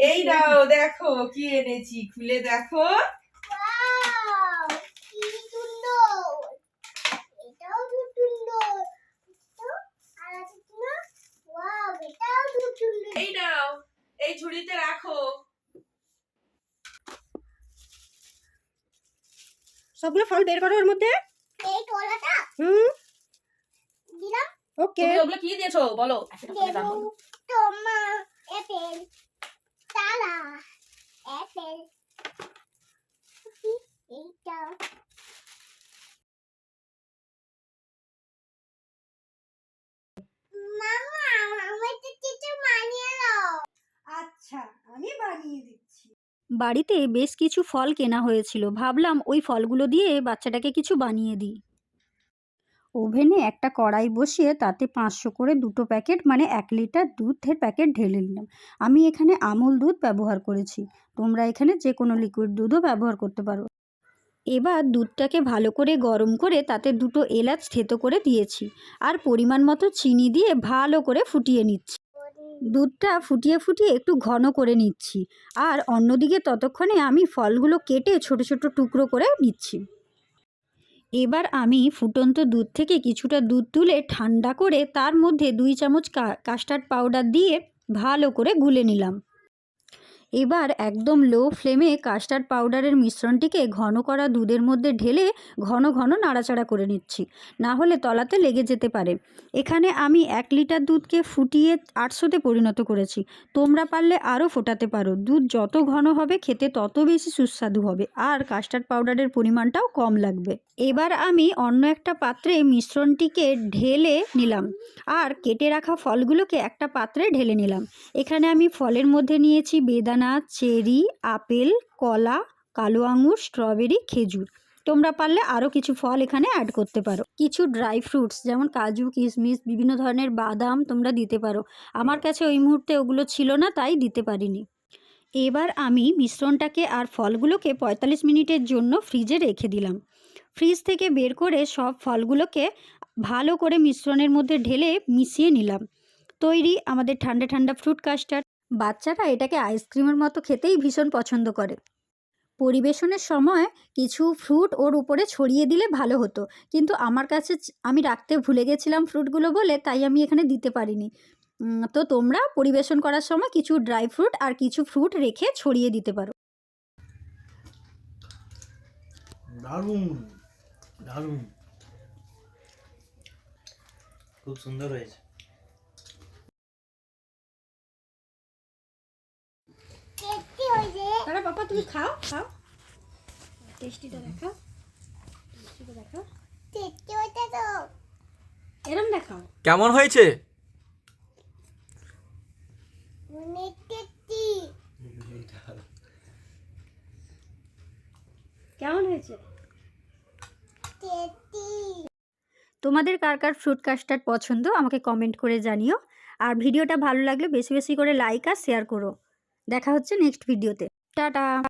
এই নাও দেখো কি এনেছি খুলে দেখো। Wow! কি সুন্দর। এটাও খুব সুন্দর। তো আর আছে কি না? ওয়াও এটাও খুব সুন্দর। এই নাও এই ঝুড়িতে রাখো। সবগুলো ফল বের করো ওর মধ্যে। এই কলাটা হুম। দিলাম। ওকে। তুমি ওগুলো কি দিয়েছ? বলো লেবু টমা অ্যাপেল অ্যাপেল মামা আমার তো কিছু দাও আচ্ছা আমি বানিয়ে দিচ্ছি। বাড়িতে বেশ কিছু ফল কেনা হয়েছিল। ভাবলাম ওই ফলগুলো দিয়ে বাচ্চাটাকে কিছু বানিয়ে দিই। ওভেনে একটা কড়াই বসিয়ে তাতে পাঁচশো করে দুটো প্যাকেট মানে এক লিটার দুধের প্যাকেট ঢেলে নিলাম। আমি এখানে আমুল দুধ ব্যবহার করেছি। তোমরা এখানে যে কোনো লিকুইড দুধও ব্যবহার করতে পারো। এবার দুধটাকে ভালো করে গরম করে তাতে দুটো এলাচ থেতো করে দিয়েছি আর পরিমাণ মতো চিনি দিয়ে ভালো করে ফুটিয়ে নিচ্ছি। দুধটা ফুটিয়ে ফুটিয়ে একটু ঘন করে নিচ্ছি আর অন্যদিকে ততক্ষণে আমি ফলগুলো কেটে ছোট ছোট টুকরো করে নিচ্ছি। এবার আমি ফুটন্ত দুধ থেকে কিছুটা দুধ তুলে ঠান্ডা করে তার মধ্যে দুই চামচ কাস্টার্ড পাউডার দিয়ে ভালো করে গুলে নিলাম। এবার একদম লো ফ্লেমে কাস্টার্ড পাউডারের মিশ্রণটিকে ঘন করা দুধের মধ্যে ঢেলে ঘন ঘন নাড়াচাড়া করে নিচ্ছি। না হলে তলাতে লেগে যেতে পারে। এখানে আমি এক লিটার দুধকে ফুটিয়ে আটশোতে পরিণত করেছি। তোমরা পারলে আরও ফোটাতে পারো। দুধ যত ঘন হবে খেতে তত বেশি সুস্বাদু হবে। আর কাস্টার্ড পাউডারের পরিমাণটাও কম লাগবে। এবার আমি অন্য একটা পাত্রে মিশ্রণটিকে ঢেলে নিলাম আর কেটে রাখা ফলগুলোকে একটা পাত্রে ঢেলে নিলাম। এখানে আমি ফলের মধ্যে নিয়েছি বেদানা, চেরি, আপেল, কলা, কালো আঙুর, স্ট্রবেরি, খেজুর। তোমরা পারলে আরও কিছু ফল এখানে অ্যাড করতে পারো। কিছু ড্রাই ফ্রুটস যেমন কাজু, কিশমিশ, বিভিন্ন ধরনের বাদাম তোমরা দিতে পারো। আমার কাছে ওই মুহূর্তে ওগুলো ছিল না, তাই দিতে পারিনি। এবার আমি মিশ্রণটাকে আর ফলগুলোকে পঁয়তাল্লিশ মিনিটের জন্য ফ্রিজে রেখে দিলাম। ফ্রিজ থেকে বের করে সব ফলগুলোকে ভালো করে মিশ্রণের মধ্যে ঢেলে মিশিয়ে নিলাম। তৈরি আমাদের ঠান্ডা ঠান্ডা ফ্রুট কাস্টার্ড বাচ্চারা এটাকে আইসক্রিমের মতো খেতেই ভীষণ পছন্দ করে। পরিবেশনের সময় কিছু ফ্রুট ওর উপরে ছড়িয়ে দিলে ভালো হতো। কিন্তু আমার কাছে আমি রাখতে ভুলে গেছিলাম ফ্রুটগুলো বলে, তাই আমি এখানে দিতে পারিনি। তো তোমরা পরিবেশন করার সময় কিছু ড্রাই ফ্রুট আর কিছু ফ্রুট রেখে ছড়িয়ে দিতে পারো। দারুণ! দারুণ। খুব সুন্দর হয়েছে। তারা বাবা তুমি খাও খাও। টেস্টিটা দেখাও। টেস্টিটা দেখাও। টেস্টি হয়েছে তো এরম দেখাও। কেমন হয়েছে? অনেক টেস্টি কেমন হয়েছে? তোমাদের কার কার ফ্রুট কাস্টার্ড পছন্দ আমাকে কমেন্ট করে জানিও। আর ভিডিওটা ভালো লাগলে বেশি বেশি করে লাইক আর শেয়ার করো। দেখা হচ্ছে নেক্সট ভিডিওতে টাটা!